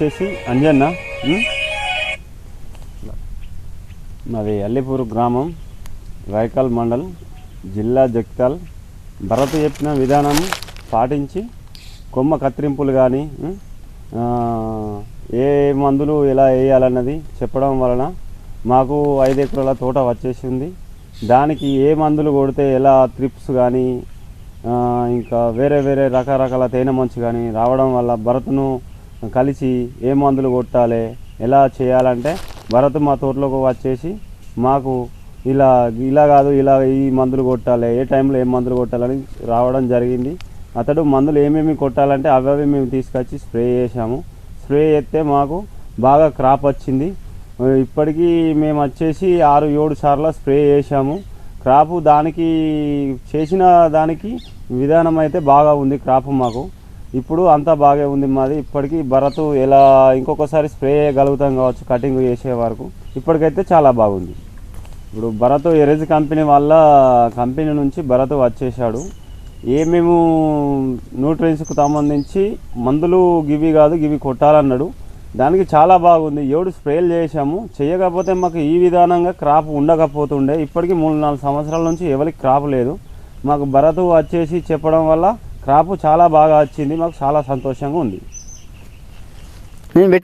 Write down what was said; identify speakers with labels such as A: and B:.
A: వచ్చేసి అంజన్న మాది అల్లిపూర్ గ్రామం రాయకాల్ మండల్ జిల్లా జగిత్యాల్ భరత్ చెప్పిన విధానం పాటించి కొమ్మ కత్తిరింపులు కానీ ఏ మందులు ఎలా వేయాలన్నది చెప్పడం వలన మాకు ఐదు ఎకరాల తోట వచ్చేసింది. దానికి ఏ మందులు కొడితే ఎలా త్రిప్స్ కానీ ఇంకా వేరే వేరే రకరకాల తేనె మంచు కానీ రావడం వల్ల భరత్ను కలిసి ఏ మందులు కొట్టాలి ఎలా చేయాలంటే భరత్ మా తోటలోకి వచ్చేసి మాకు ఇలా ఇలా కాదు ఇలా ఈ మందులు కొట్టాలి ఏ టైంలో ఏ మందులు కొట్టాలని రావడం జరిగింది. అతడు మందులు ఏమేమి కొట్టాలంటే అవి మేము తీసుకొచ్చి స్ప్రే చేసాము స్ప్రే చేస్తే మాకు బాగా క్రాప్ వచ్చింది. ఇప్పటికీ మేము వచ్చేసి ఆరు ఏడు సార్లు స్ప్రే చేసాము క్రాపు దానికి చేసిన దానికి విధానం అయితే బాగా ఉంది క్రాప్ మాకు. ఇప్పుడు అంతా బాగా ఉంది మాది. ఇప్పటికీ భరత్ ఎలా ఇంకొకసారి స్ప్రే చేయగలుగుతాం కావచ్చు కటింగ్ చేసే వరకు. ఇప్పటికైతే చాలా బాగుంది. ఇప్పుడు భరత్ ఎరేజ్ కంపెనీ వల్ల కంపెనీ నుంచి భరత్ వచ్చేసాడు ఏమేము న్యూట్రియన్స్కు సంబంధించి మందులు గివి కాదు గివి కొట్టాలన్నాడు. దానికి చాలా బాగుంది. ఏడు స్ప్రేలు చేసాము చేయకపోతే మాకు ఈ విధానంగా క్రాప్ ఉండకపోతుండే. ఇప్పటికీ మూడు నాలుగు సంవత్సరాల నుంచి ఎవరికి క్రాప్ లేదు. మాకు భరత్ వచ్చేసి చెప్పడం వల్ల క్రాపు చాలా బాగా వచ్చింది మాకు చాలా సంతోషంగా ఉంది.
B: నేను